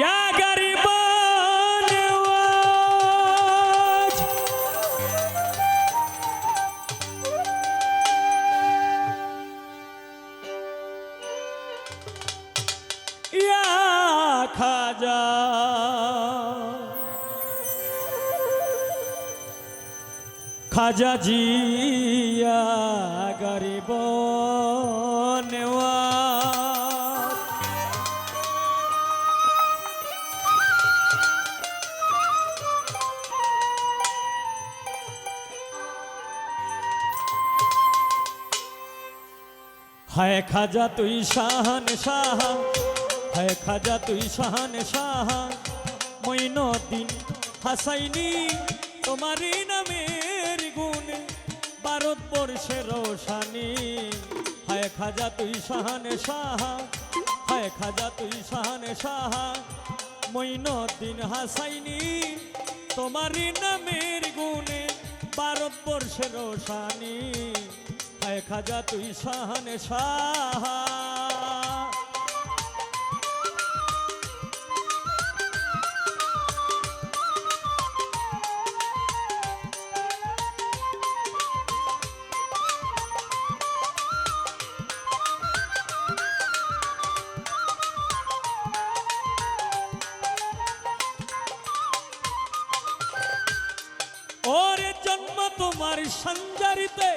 या गरीबान वाज या खाजा খাজা জিয়া গরিব হায় খাজা তুই শাহান শাহ হায় খাজা তুই শাহান শাহ মইনদিন হাসাইনি তোমারই নামের গুণ ভারতবর্ষের রোশানি। হায় খাজা তুই শাহান শাহ হায় খাজা তুই শাহান শাহ মইনদিন হাসাইনি তোমারই নামের গুণে ভারতবর্ষের রোশানি। হায় খাজা তুই শাহান শাহ। ওরে জন্ম তোমার সঞ্জারিতে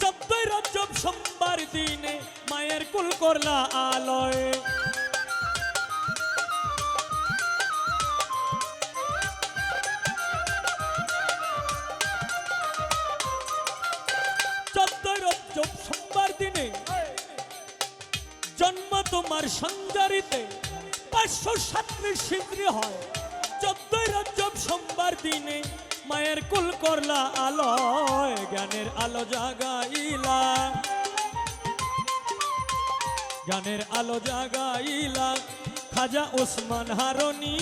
চোদ্দই রজব সোমবার দিনে মায়ের কুল করলা আলয়। চোদ্দই রজব সোমবার দিনে জন্ম তোমার সঞ্জারিতে পাঁচশো সাত্রিশ সিদ্ধি হয়। চোদ্দই রজব সোমবার দিনে মায়ের কুল করলা আলোয়, জ্ঞানের আলো জাগাইলা। জ্ঞানের আলো জাগাইলা, খাজা ওসমান হারনি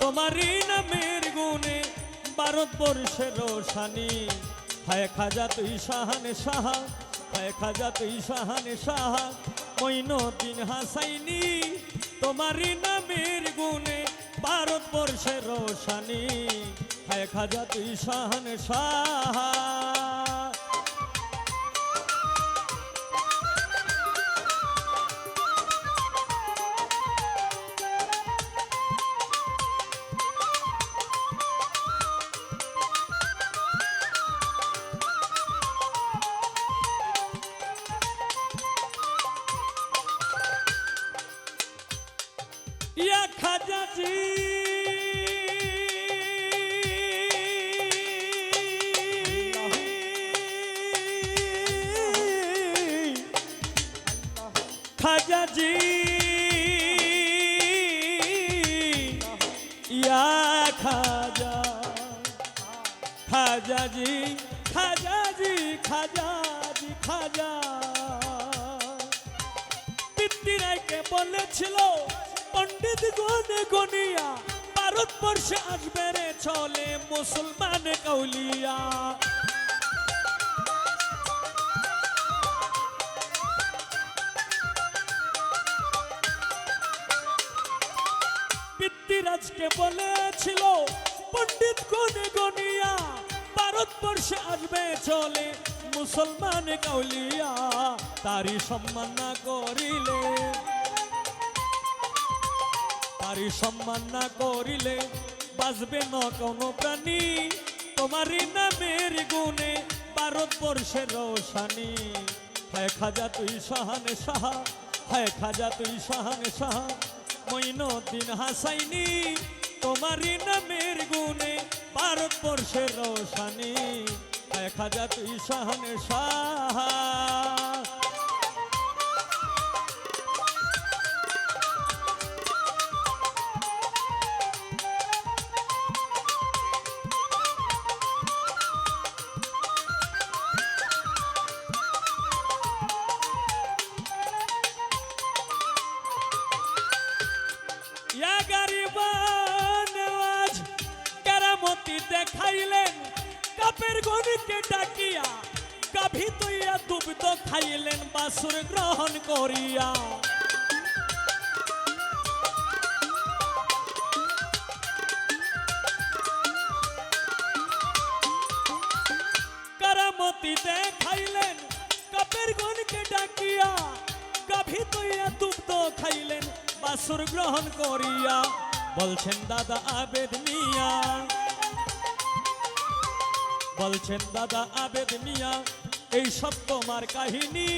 তোমারই নামের গুণে ভারতবর্ষের রোশানি। হায় খাজা তুই শাহানে সাহা হায় খাজা তুই শাহানে সাহা মইনদিন হাসাইনি, তোমারই নামের গুণে ভারতবর্ষের রোশানি। হায় খাজা তুই শাহানে সাহা या খাজাজি খাজাজি খাজাজি, খাজা। পিতৃরায়কে বলেছিল, পণ্ডিত গনে গনিয়া, ভারতবর্ষে আসবে রে, চলে মুসলমান কৌলিয়া। পিতৃরাজকে বলেছিল, পণ্ডিত গনে গনিয়া ভারতবর্ষে আসবে চলে মুসলমান কাউলিয়া, তারই সম্মান না করিলে, তারই সম্মান না করিলে বাঁচবে না কোনো প্রাণী। তোমারই নামের গুণে ভারতবর্ষের রোশানি। হায় খাজা তুই শাহানে সাহা হায় খাজা তুই শাহানে সাহা মইনদিন হাসাইনি। তোমারই নামের গুণে ভারতবর্ষের রোশানি। দেখা খাজা তুই শাহানে সাহা। কেরামতি দেখাইলেন, কাপের গণিকে ডাকিয়া, গাভী তৈয়া দুগ্ধ খাইলেন বাসুর গ্রহণ করিয়া। কারামতি দেখাইলেন, কাপের গণকে ডাকিয়া, গাভী তৈয়া দুগ্ধ খাইলেন বাসুর গ্রহণ করিয়া। বলছেন, দাদা আবেদ মিয়া বলছেন, দাদা আবেদ মিয়া, এই সব তোমার কাহিনী,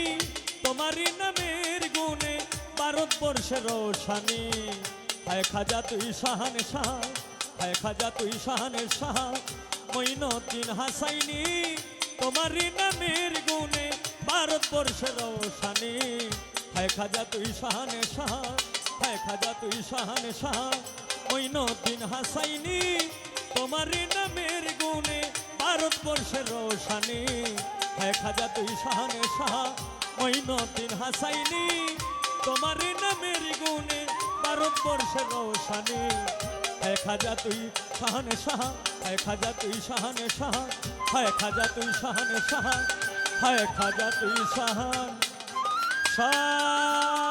তোমারই নামের গুণে ভারতবর্ষের রোশানি। হায় খাজা তুই শাহানে শাহ, হায় খাজা তুই শাহানে শাহ মইনুদ্দিন হাসাইনি, তোমারই নামের গুণে ভারতবর্ষের রোশানি। হায় খাজা তুই শাহানে শাহ, হায় খাজা তুই শাহানে শাহ মইনুদ্দিন হাসাইনি, তোমারই নামের গুণে ভারতবর্ষের রোশানি। হ্যাঁ খাজা তুই শাহানে শাহ মঈনুদ্দিন হাসাইনি। তোমারই নামের গুণে ভারতবর্ষের রোশানি। হ্যাঁ খাজা তুই শাহানে শাহ হ্যাঁ খাজা তুই শাহানে শাহ হ্যাঁ খাজা তুই শাহানে শাহ হ্যাঁ খাজা তুই শাহান শাহ